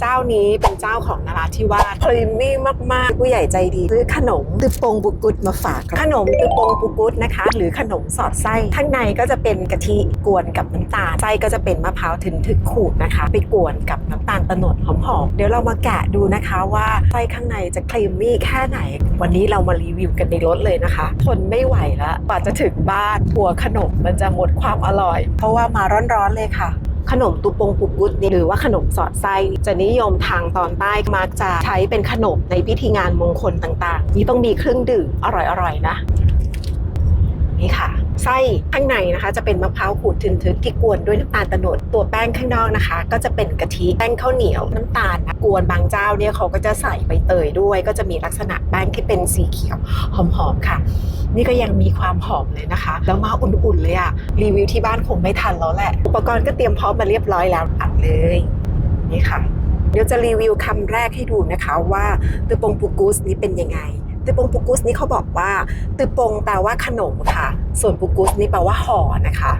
เจ้านี้เป็นเจ้าของนราธิวาสพรีเมียมมาก ๆ ผู้ใหญ่ใจดีซื้อขนมตือปงบุกุดมาฝากครับขนมตือปงบุกุดนะคะ หรือขนมสอดไส้ข้างในก็จะเป็นกะทิกวนกับน้ำตาลไส้ก็จะเป็นมะพร้าวถึงทึกขูดนะคะ ไปกวนกับน้ำตาลตะโนดหอมๆเดี๋ยวเรามาแกะดูนะคะว่าไส้ข้างในจะครีมมี่แค่ไหน วันนี้เรามารีวิวกันในรถเลยนะคะทนไม่ไหวแล้วกว่าจะถึงบ้านกลัวขนมมันจะหมดความอร่อย เพราะว่ามาร้อนๆเลยค่ะ ขนมตุปงปุกุดนี่หรือว่าขนมสอดไส้จะนิยมทางตอนใต้มักจะใช้เป็นขนมในพิธีงานมงคลต่างๆ นี่ต้องมีเครื่องดื่มอร่อยๆนะ นี่ค่ะ ไส้ข้างในนะคะจะเป็นมะพร้าวขูดทึนทึกที่กวนด้วยน้ำตาลตะโนดตัวแป้งข้างนอกนะคะ ก็จะเป็นกะทิแป้งข้าวเหนียวน้ำตาลนะกวนบางเจ้าเนี่ยเขาก็จะใส่ใบเตยด้วย ก็จะมีลักษณะแป้งที่เป็นสีเขียวหอมๆค่ะ นี่ก็ยังมีความหอมเลยนะคะ แล้วมาอุ่นๆเลยอะรีวิวที่บ้านคงไม่ทันแล้วแหละอุปกรณ์ก็เตรียมพร้อมมาเรียบร้อยแล้วอัดเลยนี่ค่ะ เดี๋ยวจะรีวิวคำแรกให้ดูนะคะว่าตือปงปูกุสนี้เป็นยังไงตือปงปูกุสนี้เขาบอกว่าตือปงแปลว่าขนมค่ะ ส่วนปูกุสนี่แปลว่าห่อนะคะ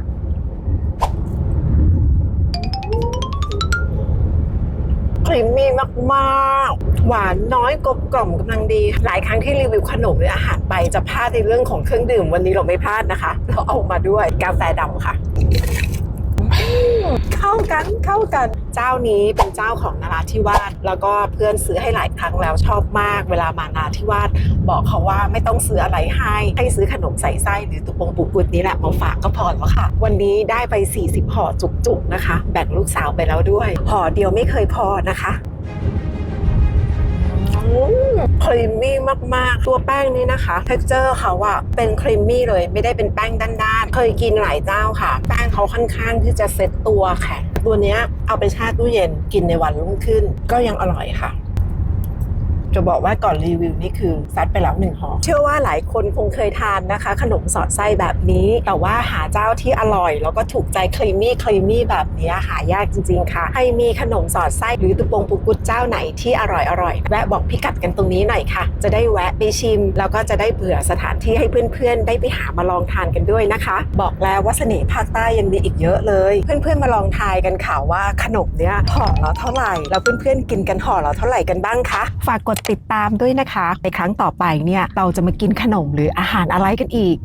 ครีมมี่มากๆ หวานน้อยกลมกล่อมกำลังดี หลายครั้งที่รีวิวขนมหรืออาหารไปจะพลาดในเรื่องของเครื่องดื่มวันนี้เราไม่พลาดนะคะ เราเอามาด้วยกาแฟดำค่ะ เข้ากันเข้ากันเจ้านี้เป็นเจ้าของนาราธิวาสแล้วก็เพื่อนซื้อให้หลายครั้งแล้วชอบมาก เวลามานราธิวาสบอกเขาว่าไม่ต้องซื้ออะไรให้ให้ซื้อขนมใส่ไส้หรือตุปงปุกุดนี้แหละมาฝากก็พอแล้วค่ะ วันนี้ได้ไป 40ห่อจุกๆนะคะ แบ่งลูกสาวไปแล้วด้วยห่อเดียวไม่เคยพอนะคะ ครีมมี่มากๆ ตัวแป้งนี่นะคะ เท็กเจอร์เขาอะเป็นครีมมี่เลยไม่ได้เป็นแป้งด้านๆ เคยกินหลายเจ้าค่ะ แป้งเขาค่อนข้างที่จะเซ็ตตัวแข็งตัวเนี้ยเอาไปแช่ตู้เย็นกินในวันรุ่งขึ้น ก็ยังอร่อยค่ะ จะบอกว่าก่อนรีวิวนี่คือซัดไปแล้วหนึ่งห่อเชื่อว่าหลายคนคงเคยทานนะคะ ขนมสอดไส้แบบนี้ แต่ว่าหาเจ้าที่อร่อย แล้วก็ถูกใจครีมมี่ครีมมี่แบบนี้หายากจริง ๆ ค่ะให้มีขนมสอดไส้หรือตุปงปุกุดเจ้าไหนที่อร่อยอร่อยแวะบอกพิกัดกันตรงนี้หน่อยค่ะ จะได้แวะไปชิม แล้วก็จะได้เบื่อสถานที่ให้เพื่อนๆ ได้ไปหามาลองทานกันด้วยนะคะ บอกแล้วว่าเสน่ห์ภาคใต้ยังมีอีกเยอะเลย เพื่อนๆมาลองทายกันค่ะว่าขนมเนี้ยห่อละเท่าไหร่แล้วเพื่อนๆกินกันห่อละเท่าไหร่กันบ้างคะฝากกดติดตามด้วยนะคะ ในครั้งต่อไปเนี่ยเราจะมากินขนมหรืออาหารอะไรกันอีก